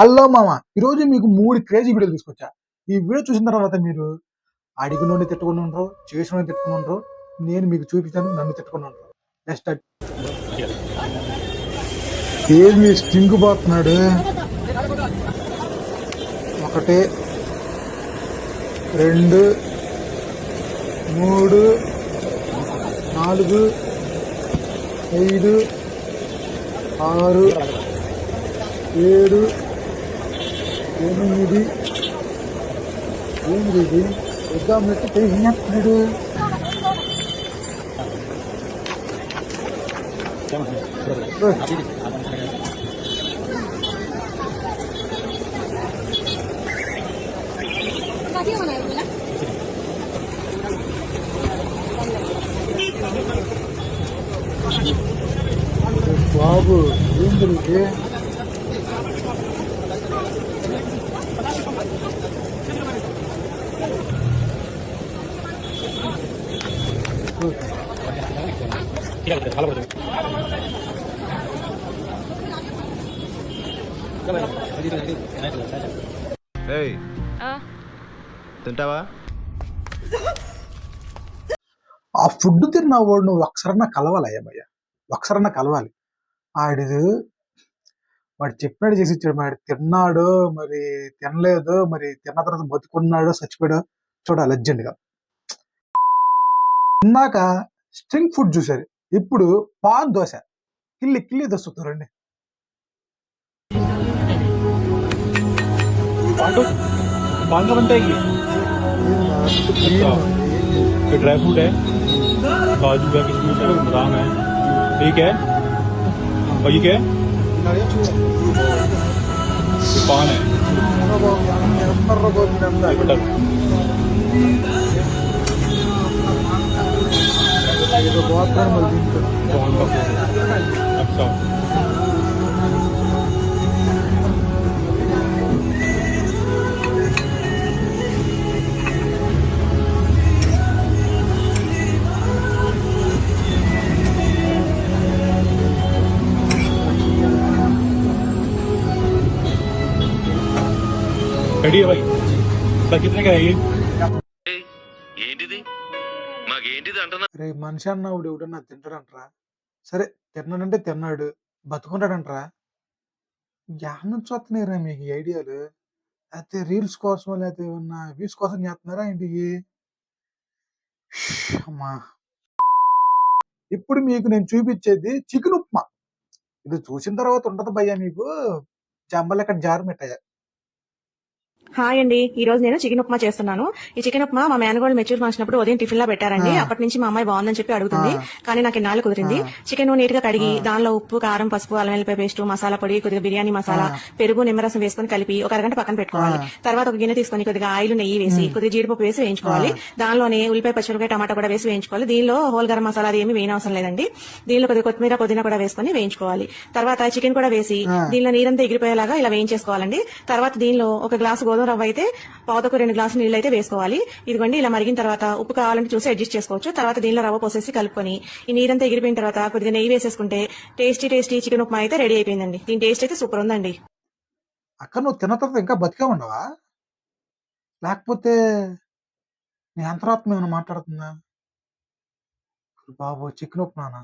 Hello మామ ఈరోజు మీకు మూడు క్రేజీ వీడియోలు తీసుకొచ్చా. ఈ వీడియో చూసిన తర్వాత మీరు అడిగినోని తిట్టుకుని ఉండరు చేసిన తిట్టుకుని ఉండరు నేను మీకు చూపించాను నన్ను తిట్టుకుని ఉండరు. నెక్స్ట్ ఏది మీ స్టింగ్ పోతున్నాడు? ఒకటి రెండు మూడు నాలుగు ఐదు ఆరు ఏడు ఎనిమిది ఏంది ఇది ఎగ్జామ్ పెట్టి ఏం చేస్తున్నాడు బాబు ఇది ఏయ్. ఆ, తింటావా? ఆ ఫుడ్ తిన్న వాడు నువ్వు ఒకసారన్నా కలవాలి అయ్యమయ్య ఒకసారన్నా కలవాలి. ఆడిది వాడు చెప్పినట్టు చేసి ఇచ్చాడు. మరి తిన్నాడు మరి తినలేదు మరి తిన్న తర్వాత బతుకున్నాడు చచ్చిపోయాడు చూడ లెజెండ్గా ఇందాక స్ట్రింగ్ ఫుడ్ చూసారు ఇప్పుడు పాన్ దోశ కిల్లి కిల్లి దోశ చూస్తారండి पान का बनता है ये ये ड्राई फ्रूट है काजू है किशमिश है बादाम है ठीक है और ये क्या है ये पान है ये बटर पान का अच्छा। रेडी है भाई? सर कितने का है ये? మాకేంటిది రే మనిషి అన్నవాడు ఎవడన్నా తింటాడంటరా? సరే తిన్నాడంటే తిన్నాడు బతుకుంటాడంటరా? యాడ్ నుంచి వస్తున్నాయిరా మీకు ఈ ఐడియాలు. అయితే రీల్స్ కోసం లేకపోతే ఏమన్నా వ్యూస్ కోసం చేస్తున్నారా ఏంటి అమ్మా. ఇప్పుడు మీకు నేను చూపించేది చికెన్ ఉప్మా. ఇది చూసిన తర్వాత ఉండదు భయ్యా మీకు. జంబలు ఇక్కడ జారు మిఠాయి. హాయ్ అండి ఈ రోజు నేను చికెన్ ఉప్మా చేస్తున్నాను ఈ చికెన్ ఉప్మా మా మేనగోళ్ళు మెచ్యూర్ మార్చినప్పుడు ఉదయం టిఫిన్ లా పెట్టారండి. అప్పటి నుంచి మా అమ్మాయి బాగుందని చెప్పి అడుగుతుంది. కానీ నాకు ఇన్నాళ్ళు కుదిరింది. చికెన్ నీట్గా కడిగి. దానిలో ఉప్పు కారం పసుపు అల్లం వెల్లిపాయ పేస్ట్ మసాలా పొడి కొద్దిగా బిర్యానీ మసాలా. పెరుగు నిమ్మరసం వేసుకొని కలిపి ఒక అరగంట పక్కన పెట్టుకోవాలి. తర్వాత ఒక గిన్నె తీసుకొని కొద్దిగా ఆయిల్ నెయ్యి వేసి. కొద్దిగా జీడిపప్పు వేసి వేయించుకోవాలి దానిలోనే ఉల్లిపాయ పచ్చిమిరపకాయ టమాటా కూడా వేసి వేయించుకోవాలి దీనిలో హోల్ గరం మసాలా అది ఏమి వేయనవసరం లేదండి దీనిలో కొద్దిగా కొత్తిమీర పుదీనా కూడా వేసుకొని వేయించుకోవాలి తర్వాత చికెన్ కూడా వేసి. దీనిలో నీరంతా ఎగిరిపోయేలాగా ఇలా వేయించేసుకోవాలండి తర్వాత దీనిలో ఒక గ్లాసు గోధుమ రవ్వ అయితే పావుతకు రెండు గ్లాసులు నీళ్ళు అయితే వేసుకోవాలి. ఇదిగోండి ఇలా మరిగిన తర్వాత ఉప్పు కావాలంటే చూసి అడ్జస్ట్ చేసుకోవచ్చు. తర్వాత దీనిలో రవ్వ పోసేసి కలుపుకొని ఈ నీరంతా ఎగిరిపోయిన తర్వాత కొద్దిగా నెయ్యి వేసేసుకుంటే టేస్టీ టేస్టీ చికెన్ ఉప్మా అయితే రెడీ అయిపోయిందండి. దీని టేస్ట్ అయితే సూపర్ ఉందండి. అక్క నువ్వు తిన్న తర్వాత ఇంకా బతికే ఉండవా? లేకపోతే నీ అంతరాత్మ ఏమైనా మాట్లాడుతుందా? బాబు చికెన్ ఉప్మానా?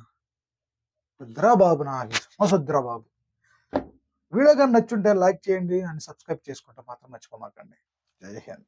వద్దురా బాబు నాకు వద్దురా బాబు. వీడియో కానీ నచ్చుంటే లైక్ చేయండి అండ్ సబ్స్క్రైబ్ చేసుకుంటే మాత్రం మర్చిపోమాకండి. జై హింద్.